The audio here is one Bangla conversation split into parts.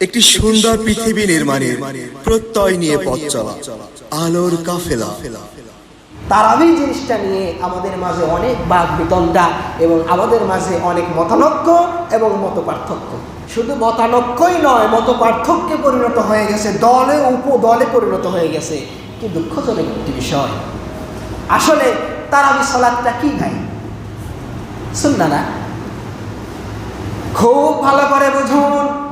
একটি সুন্দর পৃথিবী নির্মাণের প্রত্যয় নিয়ে পথ চলা, আলোর কাফেলা। তারাবি জিনিসটা নিয়ে আমাদের মাঝে অনেক বাঘ বিতণ্ডা এবং আমাদের মাঝে অনেক মতানক্য এবং মত পার্থক্য শুধু মতানক্যই নয় মত পার্থক্যে পরিণত হয়ে গেছে, দলে উপদলে পরিণত হয়ে গেছে। কি দুঃখজনক একটি বিষয়। আসলে তারাবি সালাদটা কি ভাই? শুননা না। খুব ভালো করে বুঝুন।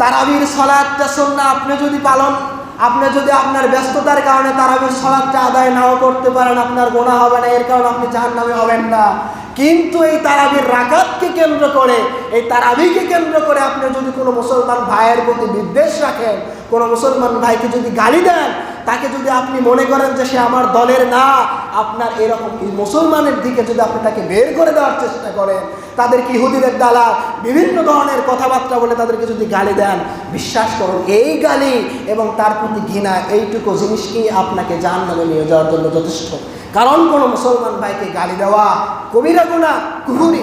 তারাবির সলাদটা সন্না আপনি যদি পালন, আপনি যদি আপনার ব্যস্ততার কারণে তারাবির সলাদটা আদায় নাও করতে পারেন, আপনার গোনা হবে না, এর কারণে আপনি জাহান নামে হবেন না। কিন্তু এই তারাবির রাকাতকে কেন্দ্র করে, এই তারাবিকে কেন্দ্র করে আপনি যদি কোনো মুসলমান ভাইয়ের প্রতি বিদ্বেষ রাখেন, কোনো মুসলমান ভাইকে যদি গালি দেন, তাকে যদি আপনি মনে করেন যে সে আমার দলের না, আপনার এরকম মুসলমানের দিকে যদি আপনি তাকে বের করে দেওয়ার চেষ্টা করেন তাদেরকে ইহুদিদের দ্বারা বিভিন্ন ধরনের কথাবার্তা বলে তাদেরকে যদি গালি দেন, বিশ্বাস করুন, এই গালি এবং তার প্রতি ঘৃণা, এইটুকু জিনিসকেই আপনাকে জান নামে নিয়ে যাওয়ার জন্য যথেষ্ট। কারণ কোনো মুসলমান ভাইকে গালি দেওয়া কবিরা গুণা কুহুরি।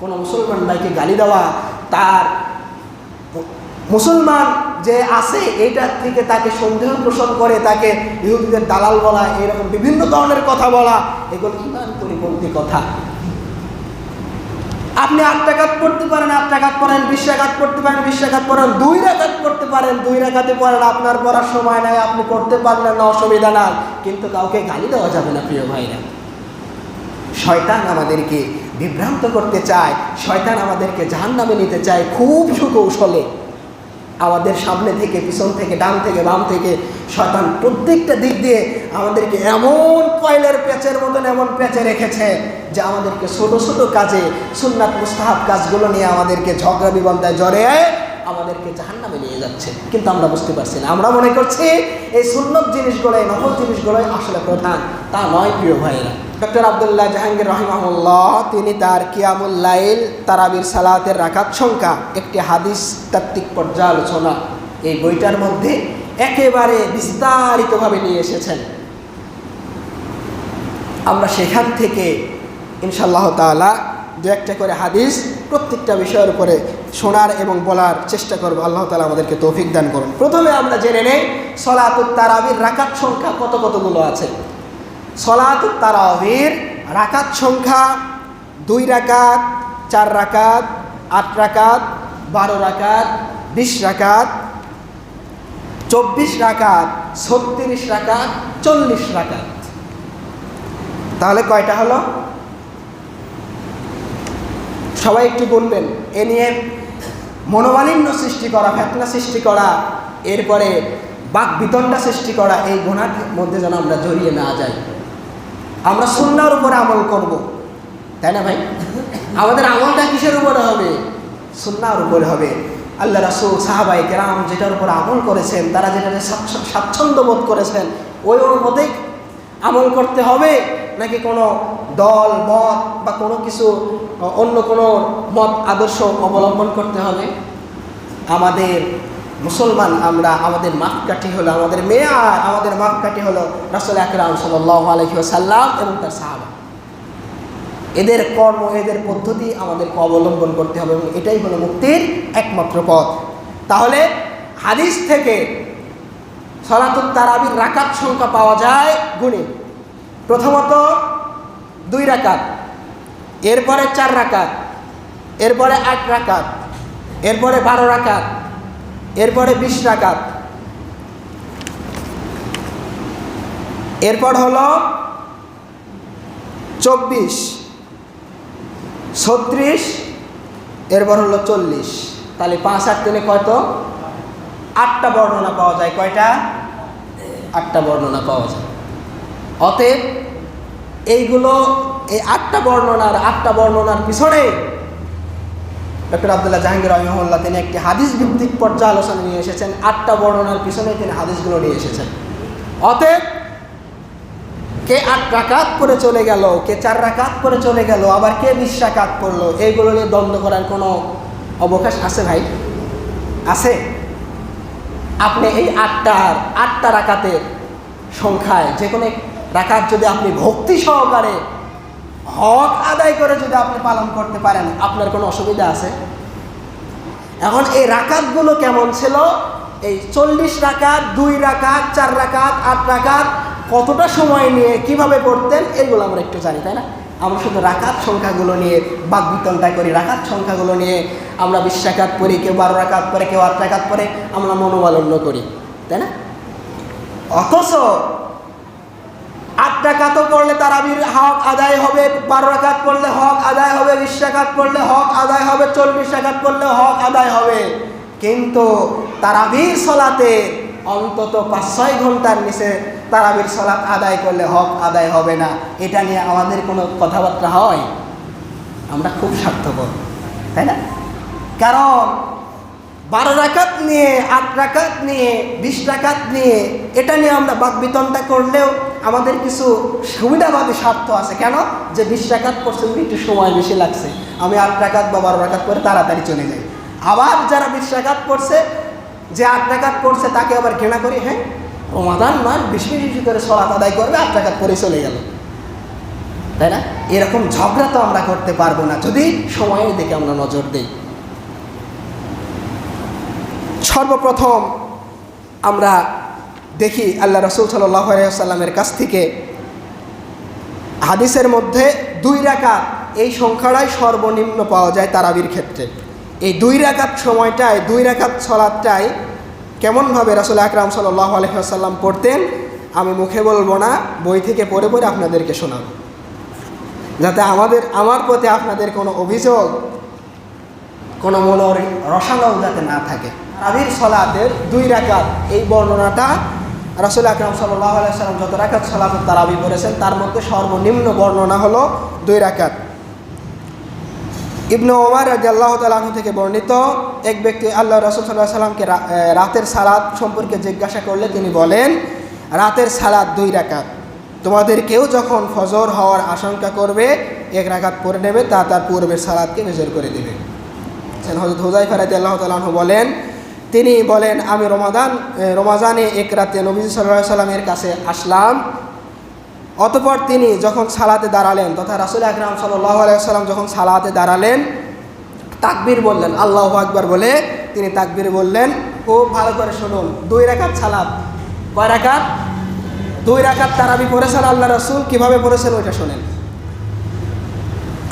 কোনো মুসলমান ভাইকে গালি দেওয়া তার মুসলমান যে আছে এইটার থেকে তাকে সন্দেহ পোষণ করে, তাকে ইহুদিদের দালাল বলা এরকম বিভিন্ন ধরনের কথা বলা, এগুলো ইমান পরিপন্থী কথা। আপনি টাকাত পড়তে পারেন টাকাত পড়েন বিশ টাকাত পড়তে পারেন বিশ টাকাত পড়েন দুই রাখাত পড়তে পারেন, দুই রাখাতে পড়েন, আপনার পড়ার সময় নাই, আপনি করতে পারলেন না, অসুবিধা নাই। কিন্তু কাউকে গালি দেওয়া যাবে না, প্রিয় ভাইরা। শয়তান আমাদেরকে বিভ্রান্ত করতে চায়, শয়তান আমাদেরকে জাহান নামে নিতে চায় খুব সুকৌশলে। আমাদের সামনে থেকে, পিছন থেকে, ডান থেকে, বাম থেকে, শয়তান প্রত্যেকটা দিক দিয়ে আমাদেরকে এমন কয়লের প্যাচের মতন এমন প্যাচে রেখেছে। যে আমাদেরকে ছোট ছোট কাজে, সুন্নাত মুস্তাহাব কাজগুলো নিয়ে আমাদেরকে ঝগড়া বিবন্ধায় জড়ে আমাদেরকে জাহান্নামে নিয়ে যাচ্ছে। কিন্তু আমরা বুঝতে পারছি না। আমরা মনে করছি এই সুন্নত জিনিসগুলোই নকল জিনিসগুলোই আসলে প্রধান। তা নয়, প্রিয় ভাইরা ডক্টর আবদুল্লাহ জাহাঙ্গীর রহিমাহুল্লাহ, তিনি তার কিয়ামুল্লাইল তারাবির সালাতের রাকাত সংখ্যা, একটি হাদিস তাত্ত্বিক পর্যালোচনা। এই বইটার মধ্যে একেবারে বিস্তারিতভাবে নিয়ে এসেছেন। আমরা সেখান থেকে ইনশাল্লাহ তাআলা দু একটা করে হাদিস প্রত্যেকটা বিষয়ের উপরে শোনার এবং বলার চেষ্টা করব। আল্লাহ তালা আমাদেরকে তৌফিক দান করুন। প্রথমে আমরা জেনে নেই, সলাতুত তারাবির রাকাত সংখ্যা কত কতগুলো আছে? সলাতুত তারাবির রাকাত সংখ্যা দুই রাকাত, চার রাকাত, আট রাকাত, বারো রাকাত, বিশ রাকাত, চব্বিশ রাকাত, ছত্রিশ রাকাত, চল্লিশ রাকাত। তাহলে কয়টা হলো? সবাই একটু বলবেন, এ নিয়ে মনোমালিন্য সৃষ্টি করা, ফেতনা সৃষ্টি করা, এরপরে বাক বিতণ্ডা সৃষ্টি করা, এই গুণার মধ্যে যেন আমরা জড়িয়ে না যাই। আমরা সুন্নার উপরে আমল করব, তাই না ভাই? আমাদের আমলটা কিসের উপরে হবে? সুন্নার উপরে হবে। আল্লাহ রাসুল সাহাবাই কেরাম যেটার উপর আমল করেছেন, তারা যেটাতে স্বাচ্ছ- স্বাচ্ছন্দ্য বোধ করেছেন, ওই অনুমতেই আমল করতে হবে, নাকি কোনো দল, মত বা কোনো কিছু অন্য কোনো মত, আদর্শ অবলম্বন করতে হবে আমাদের মুসলমান আমরা আমাদের মাপকাঠি হলো, আমাদের মেয়ার, আমাদের মাপকাঠি হলো রাসুল আকরাম সাল্লাহ আলহিহাসাল্লাম এবং তার সাহাবা। এদের কর্ম, এদের পদ্ধতি আমাদেরকে অবলম্বন করতে হবে এবং এটাই হলো মুক্তির একমাত্র পথ। তাহলে হাদিস থেকে সলাতুল তারাবির রাকাত সংখ্যা পাওয়া যায় গুণে। প্রথমত দুই রাকাত। এরপরে চার রাকাত। এরপরে আট রাকাত। এরপরে বারো রাকাত। এরপরে বিশ রাকাত। এরপর হলো চব্বিশ, ছত্রিশ, এরপর হলো চল্লিশ। তাহলে পাঁচ আট তিনে কয়তো আটটা বর্ণনা পাওয়া যায়। কয়টা? আটটা বর্ণনা পাওয়া যায়। অতএব এইগুলো এই আটটা বর্ণনার আটটা বর্ণনার পিছনে ডক্টর আবদুল্লাহ জাহাঙ্গীর রহমল্লা তিনি একটি হাদিস ভিত্তিক পর্যালোচনা নিয়ে এসেছেন। আটটা বর্ণনার পিছনে তিনি হাদিসগুলো নিয়ে এসেছেন। অতএব কে আট রাকাত করে চলে গেল, কে চার রাকাত করে চলে গেল, আবার কে বিশ করল এইগুলো নিয়ে দ্বন্দ্ব করার কোনো অবকাশ আছে ভাই? আছে। আপনি এই আটটার, আটটা রাকাতের সংখ্যায় যে কোনো রাকাত যদি আপনি ভক্তি সহকারে হক আদায় করে যদি আপনি পালন করতে পারেন, আপনার কোনো অসুবিধা আছে? এখন এই রাকাতগুলো কেমন ছিল? এই চল্লিশ রাকাত, দুই রাকাত, চার রাকাত, আট রাকাত, কতটা সময় নিয়ে কীভাবে পড়তেন এগুলো আমরা একটু জানি, তাই না? আমরা শুধু রাকাত সংখ্যাগুলো নিয়ে বাকবিতনটা করি। রাকাত সংখ্যাগুলো নিয়ে আমরা বিশ রাকাত পড়ি, কেউ বারো রাকাত পরে কেউ আট রাকাত পরে আমরা মনোমালন্য করি, তাই না? অথচ আট টাকাত পড়লে তারাবির হক আদায় হবে, বারো রাকাত পড়লে হক আদায় হবে, বিশ টাকাত পড়লে হক আদায় হবে, চল্লিশ টাকাত পড়লে হক আদায় হবে। কিন্তু তারাবির সলাতে অন্তত পাঁচ, ছয় ঘণ্টার নিচে তারাবির সলাত আদায় করলে হক আদায় হবে না। এটা নিয়ে আমাদের কোনো কথাবার্তা হয়? আমরা খুব স্বার্থপর, তাই না? কারণ বারো রাকাত নিয়ে, আট রাকাত নিয়ে, বিশ রাকাত নিয়ে, এটা নিয়ে আমরা বাকবিতনটা করলেও আমাদের কিছু সুবিধাবাদী স্বার্থ আছে। কেন? যে বিশ রাকাত উনি একটু সময় বেশি লাগছে। আমি আট রাকাত বা বারো রাকাত করে তাড়াতাড়ি চলে যাই। আবার যারা বিশ রাকাত পড়ছে, যে আট রাকাত পড়ছে, তাকে আবার ঘৃণা করি হ্যাঁ? রমাদান নয় বেশি বেশি করে সলাত আদায় করবে, আট রাকাত পরে চলে গেল। তাই না? এরকম ঝগড়া তো আমরা করতে পারব না। যদি সময়ের দিকে আমরা নজর দিই। সর্বপ্রথম আমরা দেখি আল্লাহ রসুল সাল্লামের কাছ থেকে হাদিসের মধ্যে দুই রাকাত এই সংখ্যাটাই সর্বনিম্ন পাওয়া যায় তারাবির ক্ষেত্রে। এই দুই রাকাত সময়টায় দুই রাকাত ছলাদটাই কেমনভাবে রসুল আকরাম সাল্লাহ আলহিহাসাল্লাম পড়তেন, আমি মুখে বলব না, বই থেকে পড়ে পড়ে আপনাদেরকে শোনাব। যাতে আমাদের, আমার প্রতি আপনাদের কোনো অভিযোগ, কোনো মনোর রসালো যাতে না থাকে। আবির সলাতের দুই রাকাত। এই বর্ণনাটা রাসুল আকরাম সাল্লাহ সাল্লাম যত রাকাত সলাতের তারাবি করেছেন তার মধ্যে সর্বনিম্ন বর্ণনা হলো দুই রাকাত। ইবনু ওমার রাজি আল্লাহ তালাহু থেকে বর্ণিত এক ব্যক্তি আল্লাহ রসুল সাল্লাহ সাল্লামকে রাতের সালাদ সম্পর্কে জিজ্ঞাসা করলে তিনি বলেন, রাতের সালাদ দুই রাকাত। তোমাদের কেউ যখন ফজর হওয়ার আশঙ্কা করবে, এক রাকাত পরে নেবে, তা তার পূর্বের সালাদকে মেজর করে দেবে। হজরত হুজাই ফারাদি আল্লাহ তালাহু বলেন তিনি বলেন, আমি রমাদান রমাজানে এক রাতে নবী সাল্লাহ সাল্লামের কাছে আসলাম। অতপর তিনি যখন সালাতে দাঁড়ালেন, তথা রাসুল আকরাম সাল্লাহ আলাইসাল্লাম যখন সালাতে দাঁড়ালেন, তাকবীর বললেন, আল্লাহ আকবার বলে তিনি তাকবীর বললেন, খুব ভালো করে শুনুন, দুই রাকাত সালাত, কয় রাকাত? দুই রাকাত তারাবি পড়েছেন আল্লাহ রসুল? কীভাবে পড়েছেন ওইটা শোনেন।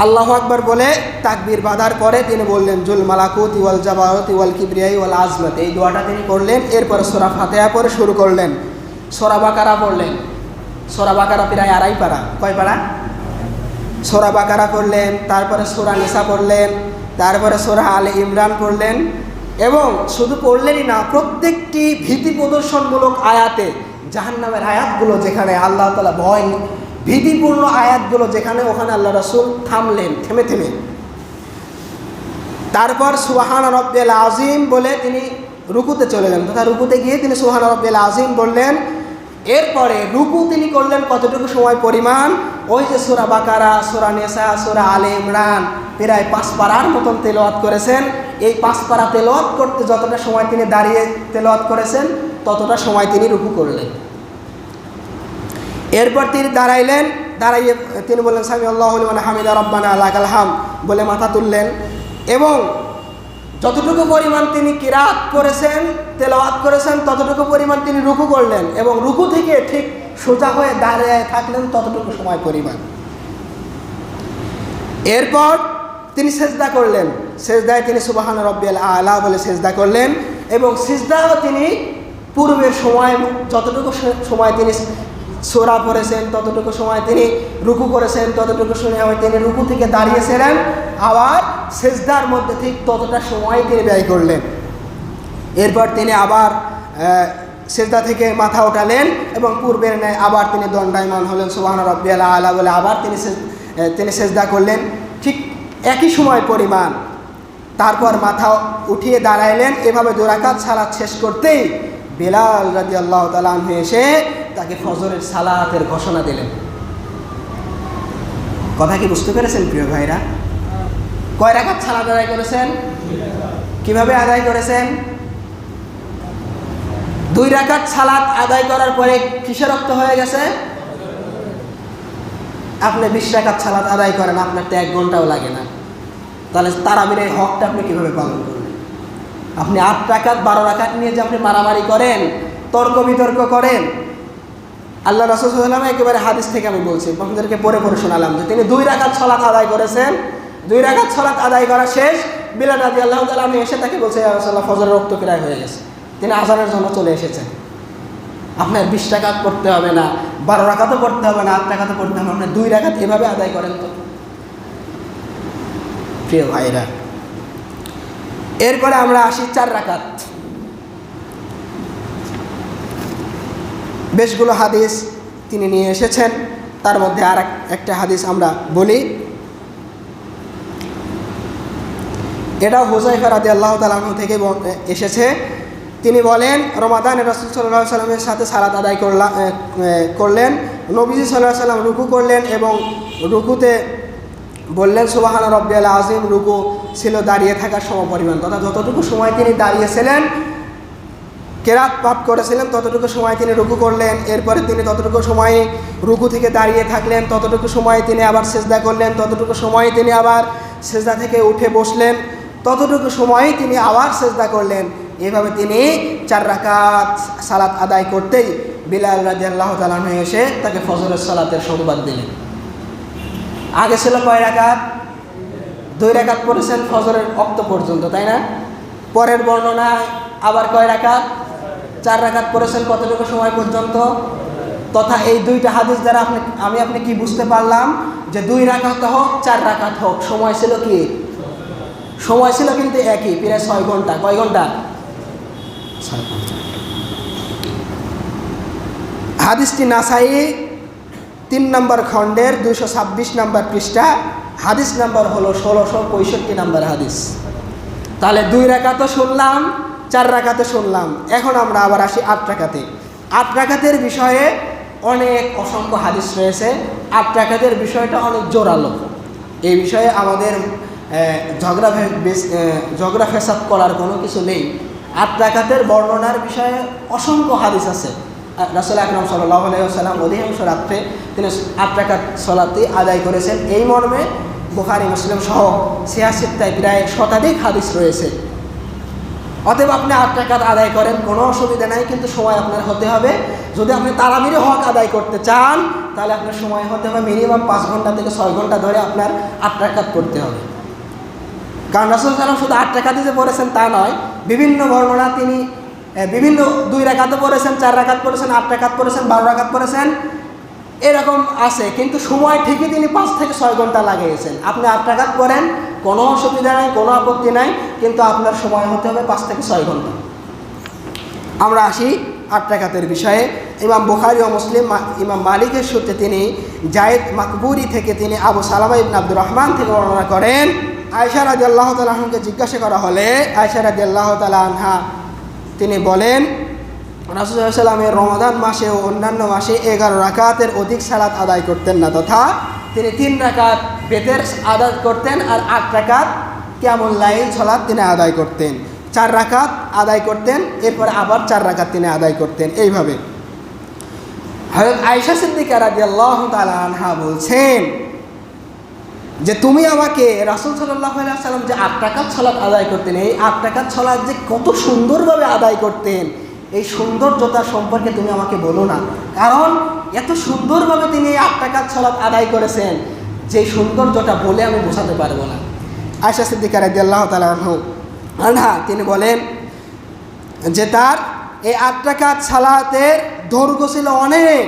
আল্লাহ আকবার বলে, তাকবীর বাঁধার পরে তিনি বললেন, জুল মালাকুত ইওয়াল জাবারত ইওয়াল কিবরিয়াই ওয়াল আজমত এই দোয়াটা তিনি করলেন, এরপরে সোরা ফাতেহা পরে শুরু করলেন। সোরা বাকারা পড়লেন। সোরা বাকারা প্রায় আড়াই পারা। কয় পাড়া সোরা বাকারা পড়লেন, তারপরে সোরা নিসা পড়লেন, তারপরে সোরা আলে ইমরান পড়লেন এবং শুধু পড়লেনই না, প্রত্যেকটি ভীতি প্রদর্শনমূলক আয়াতে জাহান্নামের আয়াতগুলো যেখানে আল্লাহ তালা ভয় ভীতিপূর্ণ আয়াতগুলো যেখানে ওখানে আল্লাহ রসুল থামলেন, থেমে থেমে। তারপর সুহান রব্বেল আজিম বলে তিনি রুকুতে চলে গেলেন। তথা রুকুতে গিয়ে তিনি সুহান রব্বেল আজিম বললেন, এরপরে রুকু তিনি করলেন কতটুকু সময় পরিমাণ? ওই যে সোরা বাকারা, সোরা নেশা সোরা আলে ইমরান প্রায় পাঁচ পাড়ার মতন তেলোয়াত করেছেন। এই পাঁচ পাড়া তেলোয়াত করতে যতটা সময় তিনি দাঁড়িয়ে তেলোয়াত করেছেন, ততটা সময় তিনি রুকু করলেন। এরপর তিনি দাঁড়াইলেন, দাঁড়াইয়ে তিনি বললেন স্বামী আল্লাহ হামিদা, রব্বানা আল্লাহ আলহাম বলে মাথা তুললেন। এবং যতটুকু পরিমাণ তিনি কিরাত করেছেন, তেলাওয়াত করেছেন, ততটুকু পরিমাণ তিনি রুকু করলেন এবং রুকু থেকে ঠিক সোজা হয়ে দাঁড়িয়ে থাকলেন ততটুকু সময় পরিমাণ। এরপর তিনি সেজদা করলেন। সেজদায় তিনি সুবাহান রব্বিয়াল আলা বলে সেজদা করলেন এবং সেজদাও তিনি পূর্বের সময়, যতটুকু সময় তিনি সোরা পড়েছেন, ততটুকু সময় তিনি রুকু করেছেন, ততটুকু সময় তিনি রুকু থেকে দাঁড়িয়েছিলেন। আবার সেজদার মধ্যে ঠিক ততটা সময় তিনি ব্যয় করলেন। এরপর তিনি আবার সেজদা থেকে মাথা ওঠালেন এবং পূর্বের ন্যায় আবার তিনি দণ্ডায়মান হলেন। সুবাহান রব্বিয়াল আলা বলে আবার তিনি তিনি সেজদা করলেন। ঠিক একই সময় পরিমাণ তারপর মাথা উঠিয়ে দাঁড়াইলেন। এভাবে দুরাকাত সালাত শেষ করতেই বেলাল রাজি আল্লাহ তালাম এসে তাকে ফজরের সালাতের ঘোষণা দিলেন। কথা কি বুঝতে পেরেছেন প্রিয় ভাইরা? কয় রাকাত সালাত আদায় করেছেন? কীভাবে আদায় করেছেন? দুই রাকাত সালাত আদায় করার পরে কিসের রক্ত হয়ে গেছে? আপনি বিশ রাকাত সালাত আদায় করেন, আপনার তো এক ঘন্টাও লাগে না। তাহলে তারাবির এই হকটা আপনি কীভাবে পালন করবেন আপনি আট টাকাত বারো রাকাত নিয়ে যে আপনি মারামারি করেন, তর্ক বিতর্ক করেন আল্লাহ রসুলাম একেবারে হাদিস থেকে আমি বলছি আপনাদেরকে পরে পরে শোনালাম যে তিনি দুই রাকাত ছলাত আদায় করেছেন। দুই রাকাত ছলাত আদায় করা শেষ। বিলাল রাজি আল্লাহ আমি এসে তাকে বলছে রসল্লাহ ফজরের রক্ত ক্রায় হয়ে গেছে। তিনি আজানের জন্য চলে এসেছেন। আপনার বিশ টাকা করতে হবে না, বারো টাকাতে করতে হবে না, আট টাকাতে করতে হবে আপনার দুই রাকাত এভাবে আদায় করেন তো? প্রিয় ভাইরা, এরপরে আমরা আসি চার রাকাত। বেশগুলো হাদিস তিনি নিয়ে এসেছেন। তার মধ্যে আর একটা হাদিস আমরা বলি। এটাও হুজাইফা রাদি আল্লাহ তালাহ থেকে এসেছে। তিনি বলেন, রমাদান রসুল সাল্লাহ সাল্লামের সাথে সালাত আদায় করলা করলেন। নবীজি সাল্লাহ সাল্লাম রুকু করলেন এবং রুকুতে বললেন সুবাহান রব্বিআল আজিম রুকু ছিল দাঁড়িয়ে থাকার সমপরিমাণ তথা যতটুকু সময় তিনি দাঁড়িয়েছিলেন কেরাত পাঠ করেছিলেন, ততটুকু সময় তিনি রুকু করলেন এরপরে তিনি ততটুকু সময়ে রুকু থেকে দাঁড়িয়ে থাকলেন, ততটুকু সময়ে তিনি আবার সেজদা করলেন, ততটুকু সময়ে তিনি আবার সেজদা থেকে উঠে বসলেন, ততটুকু সময়ে তিনি আবার সেজদা করলেন। এভাবে তিনি চার রাকাত সালাত আদায় করতেই বিলাল রাজি আল্লাহ তালানো এসে তাকে ফজরের সালাতের সংবাদ দিলেন। আগে ছিল কয় রাকাত? দুই রাকাত পড়েছেন ফজরের অক্ত পর্যন্ত, তাই না? পরের বর্ণনায় আবার কয় রাকাত? চার রাকাত পড়েছেন কতটুকু সময় পর্যন্ত? তথা এই দুইটা হাদিস দ্বারা আপনি, আমি আপনি কি বুঝতে পারলাম যে দুই রাখাত হোক, চার রাকাত হোক, সময় ছিল কি? সময় ছিল কিন্তু একই, প্রায় ছয় ঘণ্টা। কয় ঘণ্টা? হাদিসটি নাসাই তিন নম্বর খণ্ডের দুশো ছাব্বিশ নম্বর পৃষ্ঠা। হাদিস নাম্বার হলো ষোলোশো পঁয়ষট্টি নম্বর হাদিস। তাহলে দুই রেখা তো শুনলাম চার রাকাতে শুনলাম। এখন আমরা আবার আসি আট রাকাতে। আট রাকাতের বিষয়ে অনেক অসংখ্য হাদিস রয়েছে। আট রাকাতের বিষয়টা অনেক জোরালো। এই বিষয়ে আমাদের ঝগড়া ঝগড়া ফেসাদ করার কোনো কিছু নেই। আট রাকাতের বর্ণনার বিষয়ে অসংখ্য হাদিস আছে। রাসুল আকরম সাল্লাম অধিকাংশ রাত্রে তিনি আট টাকার সলাতে আদায় করেছেন। এই মর্মে বুখারি, মুসলিম সহ ছিয়াশিটায় প্রায় শতাধিক হাদিস রয়েছে। অতএব আপনি আট টাকার আদায় করেন, কোনো অসুবিধা নাই, কিন্তু সময় আপনার হতে হবে। যদি আপনি তারাবিরে হক আদায় করতে চান, তাহলে আপনার সময় হতে হবে মিনিমাম পাঁচ ঘণ্টা থেকে ছয় ঘণ্টা ধরে আপনার আট টাকাত করতে হবে। কারণ রাসুল সালাম শুধু আট টাকাতে যে পড়েছেন তা নয়, বিভিন্ন বর্ণনা তিনি বিভিন্ন দুই রাকাতে পড়েছেন, চার রাকাত পড়েছেন, আট রাকাত পড়েছেন, বারো রাকাত পড়েছেন। এরকম আছে, কিন্তু সময় ঠিকই তিনি পাঁচ থেকে ছয় ঘণ্টা লাগিয়েছেন। আপনি আট টাকাত পড়েন, কোনো অসুবিধা নাই, কোনো আপত্তি নাই, কিন্তু আপনার সময় হতে হবে পাঁচ থেকে ছয় ঘণ্টা। আমরা আসি আট টাকাতের বিষয়ে। ইমাম বুখারি ও মুসলিম ইমাম মালিকের সূত্রে তিনি জায়েদ মাকবুরি থেকে তিনি আবু সালামা ইবন আব্দুর রহমান থেকে বর্ণনা করেন। আয়সা রাজি আল্লাহ তালাহকে জিজ্ঞাসা করা হলে আয়সা রাজি আল্লাহ তালা আনহা তিনি বলেন রাসুসাল্লামের রমাদান মাসে ও অন্যান্য মাসে এগারো রাকাতের অধিক সালাত আদায় করতেন না, তথা তিনি তিন রাকাত বেতের আদায় করতেন আর আট রাকাত কেমন লাইল ছলাৎ তিনি আদায় করতেন। চার রাকাত আদায় করতেন, এরপরে আবার চার রাকাত তিনি আদায় করতেন, এইভাবে। হজরত আয়সা সিদ্দিকা রাজি আল্লাহ আনহা বলছেন যে, তুমি আমাকে রাসুল সাল্লাহ সাল্লাম যে আট টাকার ছলাৎ আদায় করতেন, এই আট টাকার ছলাৎ যে কত সুন্দরভাবে আদায় করতেন এই সৌন্দর্যতা সম্পর্কে তুমি আমাকে বলো না। কারণ এত সুন্দরভাবে তিনি এই আট টাকার ছলাৎ আদায় করেছেন, যে সৌন্দর্যটা বলে আমি বোঝাতে পারব না। আয়সা সিদ্দিকা রাজি আল্লাহ তালু আনহা, তিনি বলেন যে তার এই আট টাকার সালাতের দৈর্ঘ্য ছিল অনেক।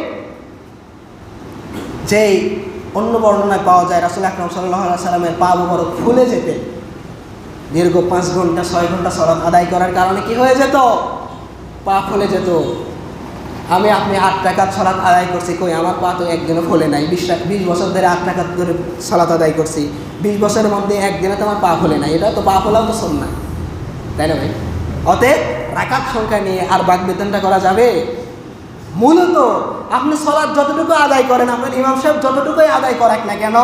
যেই অন্য বর্ণনায় পাওয়া যায়, রাসুল আকরম সাল্লাহ সাল্লামের পা মোবারক ফুলে যেতেন। দীর্ঘ পাঁচ ঘণ্টা, ছয় ঘণ্টা সলাৎ আদায় করার কারণে কি হয়ে যেত? পা ফুলে যেত আমি আপনি আট টাকা সলাৎ আদায় করছি, কই আমার পা তো একদিনও ফলে নাই। বিশ বিশ বছর ধরে আট টাকা ধরে সলাৎ আদায় করছি। বিশ বছরের মধ্যে একদিনে তো আমার পা ফলে নাই। এটা তো পা ফোলাও তো শোন না তাই না ভাই? অতএব রাকাত সংখ্যা নিয়ে আর বাক বেতনটা করা যাবে? মূলত আপনি সলাৎ যতটুকু আদায় করেন, আপনার ইমাম সাহেব যতটুকুই আদায় করাক না কেন,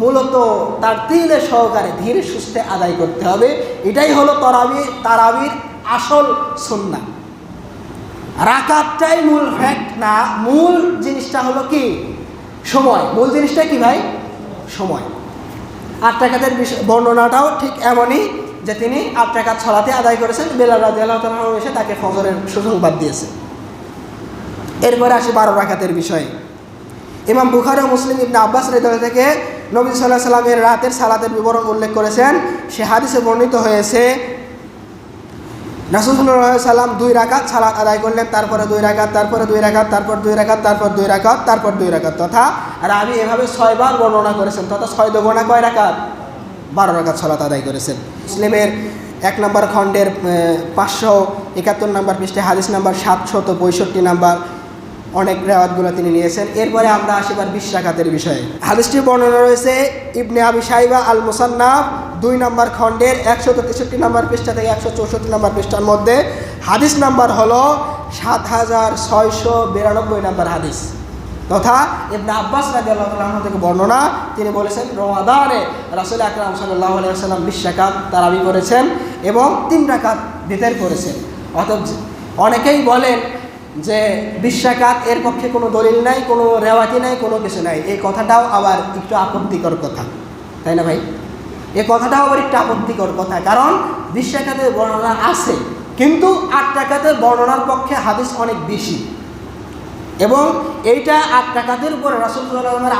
মূলত তার তিলে সহকারে ধীরে সুস্থে আদায় করতে হবে। এটাই হলো তরাবি তারাবির আসল সন্না রাকাতটাই মূল ফ্যাক্ট না, মূল জিনিসটা হলো কি? সময়। মূল জিনিসটা কি ভাই? সময়। আট টাকাতের বর্ণনাটাও ঠিক এমনই যে তিনি আট টাকা ছলাতে আদায় করেছেন। বেলাল রাজি আল্লাহ এসে তাকে ফজরের সুসংবাদ দিয়েছে। এরপরে আসি বারো রাকাতের বিষয়ে। ইমাম বুখারি ও মুসলিম ইবনে আব্বাস রেদল থেকে নবী সাল্লাহ সাল্লামের রাতের সালাতের বিবরণ উল্লেখ করেছেন। সে হাদিসে বর্ণিত হয়েছে রাসুল্লাহ সাল্লাম দুই রাখাত সালাত আদায় করলেন, তারপরে দুই রাখাত তারপরে দুই রাখাত তারপর দুই রাখাত তারপর দুই রাখাত তারপর দুই রাখাত তথা আর আমি এভাবে ছয়বার বর্ণনা করেছেন, তথা ছয় দোগোনা কয় রাখাত বারো রাখাত সালাত আদায় করেছেন। মুসলিমের এক নম্বর খণ্ডের পাঁচশো একাত্তর নম্বর পৃষ্ঠে হাদিস নাম্বার সাতশত পঁয়ষট্টি নাম্বার অনেক রেওয়াতগুলো তিনি নিয়েছেন। এরপরে আমরা আসিবার বিশ রাকাতের বিষয়ে। হাদিসটির বর্ণনা রয়েছে, ইবনে আবি সাইবা আল মুসান্নাফ দুই নম্বর খণ্ডের একশো তেষট্টি নম্বর পৃষ্ঠা থেকে একশো চৌষট্টি নম্বর পৃষ্ঠার মধ্যে। হাদিস নাম্বার হলো সাত হাজার ছয়শো বিরানব্বই নম্বর হাদিস। তথা ইবনে আব্বাস রাজি আল্লাহ থেকে বর্ণনা, তিনি বলেছেন, রমাদানে রাসুল আকরাম সাল্লাহ আলিয়াল্লাম বিশ রাকাত তারাবি করেছেন এবং তিন রাকাত ভিতর করেছেন। অতএব অনেকেই বলেন যে বিশ্বাকাত এর পক্ষে কোনো দলিল নাই, কোনো রেওয়াতি নাই, কোনো কিছু নাই। এই কথাটাও আবার একটু আপত্তিকর কথা, তাই না ভাই? এ কথাটাও আবার একটু আপত্তিকর কথা, কারণ বিশ্বাকাতের বর্ণনা আছে, কিন্তু আট টাকাতের বর্ণনার পক্ষে হাদিস অনেক বেশি। এবং এইটা আট টাকাতের উপরে রাসুল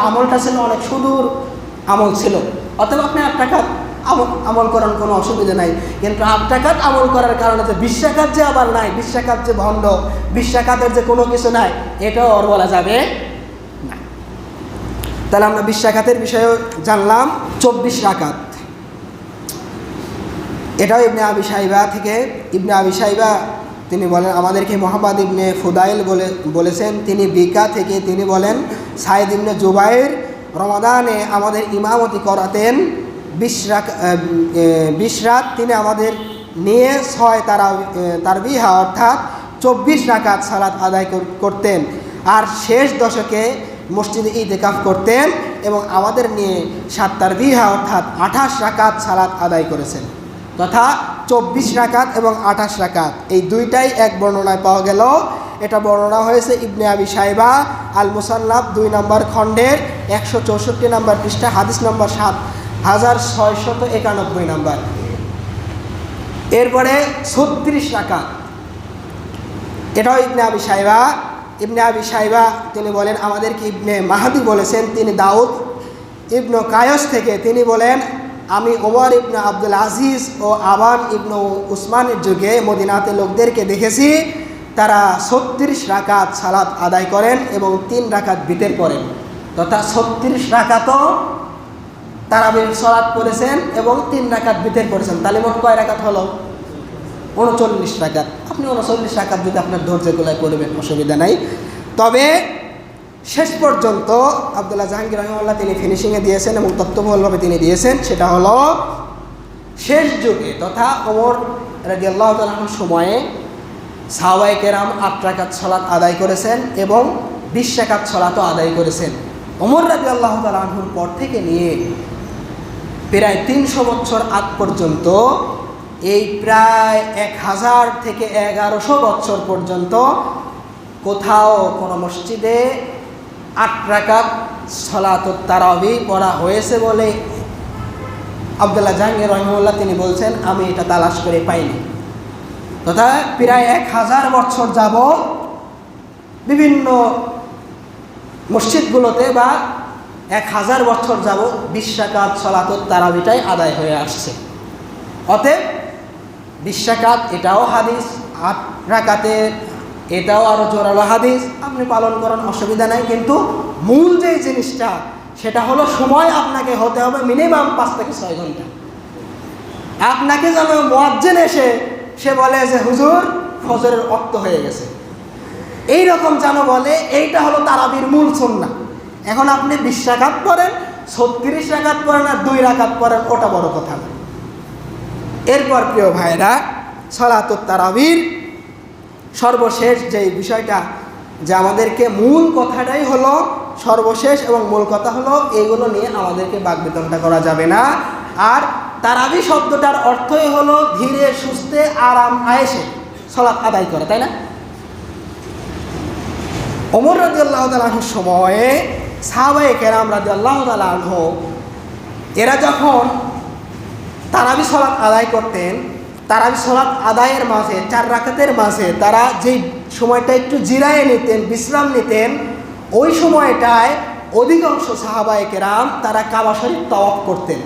আমলটা ছিল, অনেক সুদূর আমল ছিল। অতএব আপনি আট টাকা আমল করার কোনো অসুবিধা নাই। কিন্তু আটটাকাত আমল করার কারণে যে বিশ্বাকাত যে আবার নাই বিশ্বাকাত যে ভণ্ড বিশ্বাকাতের যে কোনো কিছু নাই, এটাও ওর বলা যাবে না। তাহলে আমরা বিশ্বাকাতের বিষয়েও জানলাম, চব্বিশ রাকাত। এটাও ইবনে আবি সাইবা থেকে, ইবনে আবি সাইবা তিনি বলেন, আমাদেরকে মোহাম্মদ ইবনে ফুদাইল বলে বলেছেন, তিনি বিকা থেকে তিনি বলেন, সাইদ ইবনে জুবাইর রমাদানে আমাদের ইমামতি করাতেন বিশ বিশ রাত তিনি আমাদের নিয়ে ছয় তারা তার বিহা অর্থাৎ চব্বিশ রাকাত সালাত আদায় করতেন। আর শেষ দশকে মসজিদে ইতেকাফ করতেন এবং আমাদের নিয়ে সাত তার বিহা অর্থাৎ আঠাশ রাকাত সালাত আদায় করেছেন। তথা চব্বিশ রাকাত এবং আঠাশ রাকাত, এই দুইটাই এক বর্ণনায় পাওয়া গেল। এটা বর্ণনা হয়েছে ইবনে আবি সাইবা আল মুসান্নাব দুই নম্বর খণ্ডের একশো চৌষট্টি নম্বর পৃষ্ঠা, হাদিস নম্বর সাত। হাজার ছয়শত একানব্বই নম্বর। এরপরে ছত্রিশ রাকাত। এটাও ইবনে আবি সাইবা ইবনে আবি সাইবা তিনি বলেন, আমাদেরকে ইবনে মাহাদি বলেছেন, তিনি দাউদ ইবনু কায়স থেকে, তিনি বলেন, আমি ওমর ইবনে আব্দুল আজিজ ও আবান ইবনু উসমানের যুগে মদিনাতে লোকদেরকে দেখেছি, তারা ছত্রিশ রাকাত সালাত আদায় করেন এবং তিন রাকাত বিতের করেন। তথা ছত্রিশ রাকাতও তারা সালাত করেছেন এবং তিন রাকাত বিতের করেছেন তাহলে মোট কয় রাকাত হলো? উনচল্লিশ রাকাত। আপনি উনচল্লিশ রাকাত যদি আপনার ধৈর্য গোলায় করবেন অসুবিধা নাই। তবে শেষ পর্যন্ত আবদুল্লাহ জাহাঙ্গীর রহমাল্লাহ তিনি ফিনিশিংয়ে দিয়েছেন এবং তত্ত্ববহলভাবে তিনি দিয়েছেন। সেটা হলো শেষ যুগে তথা ওমর রাজি আল্লাহ তালাহর সময়ে সাওয়াই কেরাম আট রাকাত ছলাত আদায় করেছেন এবং বিশ রাকাত ছলাতও আদায় করেছেন। ওমর রাজি আল্লাহ তালাহুর পর থেকে নিয়ে প্রায় তিনশো বছর আগ পর্যন্ত, এই প্রায় এক হাজার থেকে এগারোশো বছর পর্যন্ত কোথাও কোনো মসজিদে আট রাকাত সলাত তারাবি পড়া হয়েছে বলে আবদুল্লাহ জাহাঙ্গীর রহমুল্লাহ তিনি বলছেন, আমি এটা তালাশ করে পাইনি। তথা প্রায় এক হাজার বছর যাব বিভিন্ন মসজিদগুলোতে বা এক হাজার বছর যাব বিশ্বাকাত সলাত তারাবিটাই আদায় হয়ে আসছে। অতএব বিশ্বাকাত এটাও হাদিস, আট রাকাতে এটাও আরও জোরালো হাদিস। আপনি পালন করেন অসুবিধা নাই, কিন্তু মূল যে জিনিসটা, সেটা হলো সময় আপনাকে হতে হবে মিনিমাম পাঁচ থেকে ছয় ঘণ্টা। আপনাকে যেন মোয়াজ্জেন এসে, সে বলে যে, হুজুর, ফজরের অক্ত হয়ে গেছে। এই রকম যেন বলে, এইটা হলো তারাবির মূল সন্না এখন আপনি বিশ রাকাত পড়েন, ছত্রিশ রাকাত পড়েন আর দুই রাকাত পড়েন, ওটা বড় কথা না। এরপর প্রিয় ভাইরা সলাত তারাবির, সর্বশেষ যে বিষয়টা, যে আমাদেরকে মূল কথাটাই হলো সর্বশেষ এবং মূল কথা হলো এইগুলো নিয়ে আমাদেরকে বাগবেতনটা করা যাবে না। আর তারাবি শব্দটার অর্থই হলো ধীরে, সুস্থে, আরাম আয়েসে সলাৎ আদায় করে, তাই না? ওমর রাজি আল্লাহ সময়ে সাহাবাই কেরাম রাজি আল্লাহ তালাহ এরা যখন তারাবি সলাৎ আদায় করতেন, তারাবি সলাৎ আদায়ের মাঝে, চার রাকাতের মাঝে তারা যেই সময়টা একটু জিরায়ে নিতেন, বিশ্রাম নিতেন, ওই সময়টায় অধিকাংশ সাহাবায়ে কেরাম তারা কাবা শরীফ তাওয়াফ করতেন।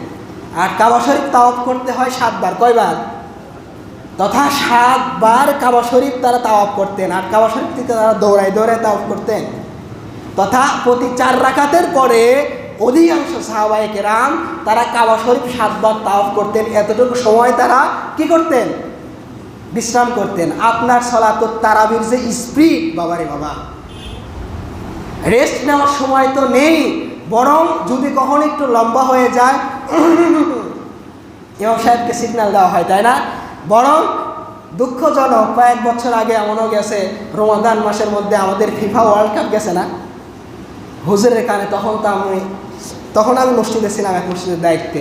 আর কাবা শরীফ তাওয়াফ করতে হয় সাতবার, কয়বার? তথা সাতবার কাবা শরীফ তারা তাওয়াফ করতেন। আর কাবা শরীফ থেকে তারা দৌড়ায় দৌড়ায় তাওয়াফ করতেন। তথা প্রতি চার রাকাতের পরে অধিকাংশ সাহাবায়ে কেরাম তারা কাবা শরীফ সাতবার তাওয়াফ করতেন। এতটুকু সময় তারা কি করতেন? বিশ্রাম করতেন। আপনার সলাত তারাবির যে স্পিড, বাবারে বাবা। রেস্ট নেওয়ার সময় তো নেই, বরং যদি কখন একটু লম্বা হয়ে যায়, ইমাম সাহেবকে সিগন্যাল দেওয়া হয়, তাই না? বরং দুঃখজনক, কয়েক বছর আগে এমনও গেছে, রমাদান মাসের মধ্যে আমাদের ফিফা ওয়ার্ল্ড কাপ গেছে না? হুজুরের কানে তখন তো আমি, তখন আমি মসজিদে ছিলাম এক মসজিদের দায়িত্বে।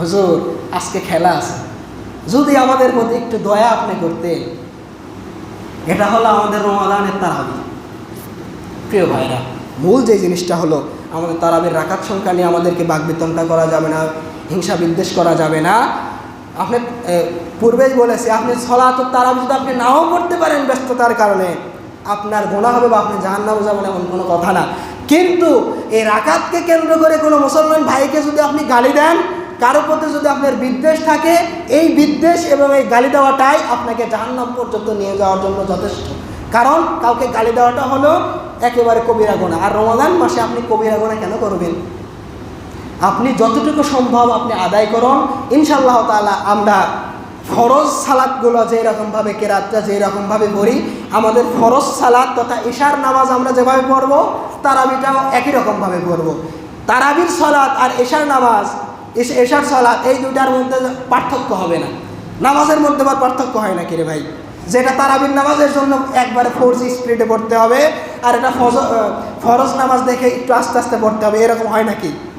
হুজুর, আজকে খেলা আছে। যদি আমাদের মধ্যে একটু দয়া আপনি করতেন, এটা হলো আমাদের রমাদানের তারাবি। প্রিয় ভাইরা, মূল যে জিনিসটা হলো, আমাদের তারাবির রাকাত সংখ্যা নিয়ে আমাদেরকে বাগবিতনটা করা যাবে না, হিংসা বিদ্বেষ করা যাবে না। আপনি পূর্বেই বলেছি, আপনি সলাত তারাবি যদি আপনি নাও করতে পারেন ব্যস্ততার কারণে আপনার গোনা হবে বা আপনি জাহান নামে যাবেন এমন কোনো কথা না। কিন্তু এই রাকাতকে কেন্দ্র করে কোনো মুসলমান ভাইকে যদি আপনি গালি দেন, কারও প্রতি যদি আপনার বিদ্বেষ থাকে, এই বিদ্বেষ এবং এই গালি দেওয়াটাই আপনাকে জাহান্নাম পর্যন্ত নিয়ে যাওয়ার জন্য যথেষ্ট। কারণ কাউকে গালি দেওয়াটা হলো একেবারে কবিরা গোনা। আর রমাদান মাসে আপনি কবিরা গোনা কেন করবেন? আপনি যতটুকু সম্ভব আপনি আদায় করুন। ইনশাল্লাহ তাআলা আমরা ফরজ সালাদগুলো যেই রকমভাবে কেরাতটা যেই রকমভাবে পড়ি, আমাদের ফরজ সালাদ তথা ঈশার নামাজ আমরা যেভাবে পড়ব, তারাবিটাও একই রকমভাবে পড়ব। তারাবির সালাদ আর এশার নামাজ, এশ- এশার সালাদ এই দুটার মধ্যে পার্থক্য হবে না। নামাজের মধ্যে আবার পার্থক্য হয় না কিরে ভাই? যেটা তারাবির নামাজের জন্য একবারে ফোর জি স্পিডে পড়তে হবে, আর এটা ফরজ নামাজ দেখে একটু আস্তে আস্তে পড়তে হবে, এরকম হয় নাকি?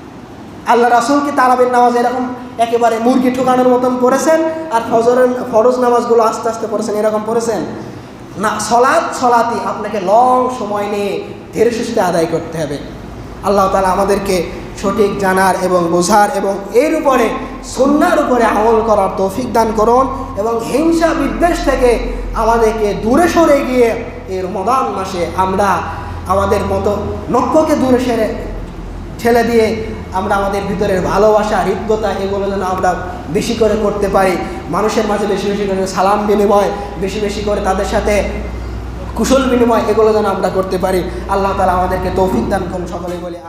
আল্লাহ রাসুল কি তারাবির নামাজ এরকম একেবারে মুরগি ঠোকানোর মতন পড়েছেন? আর ফজরের, ফরজ নামাজগুলো আস্তে আস্তে পড়েছেন, এরকম পড়েছেন? না, সলাৎ সলাতি আপনাকে লং সময় নিয়ে ধীরে সুস্থে আদায় করতে হবে। আল্লাহ তালা আমাদেরকে সঠিক জানার এবং বোঝার এবং এর উপরে সন্ন্যার উপরে আমল করার তৌফিক দান করুন এবং হিংসা বিদ্বেষ থেকে আমাদেরকে দূরে সরে গিয়ে এই রমদান মাসে আমরা আমাদের মতো লক্ষ্যকে দূরে সেরে, ঠেলে দিয়ে আমরা আমাদের ভিতরের ভালোবাসা হৃদ্যতা এগুলো যেন আমরা বেশি করে করতে পারি। মানুষের মাঝে বেশি বেশি করে সালাম বিনিময়, বেশি বেশি করে তাদের সাথে কুশল বিনিময় এগুলো যেন আমরা করতে পারি। আল্লাহ তালা আমাদেরকে তৌফিক দান করুন, সকলে বলে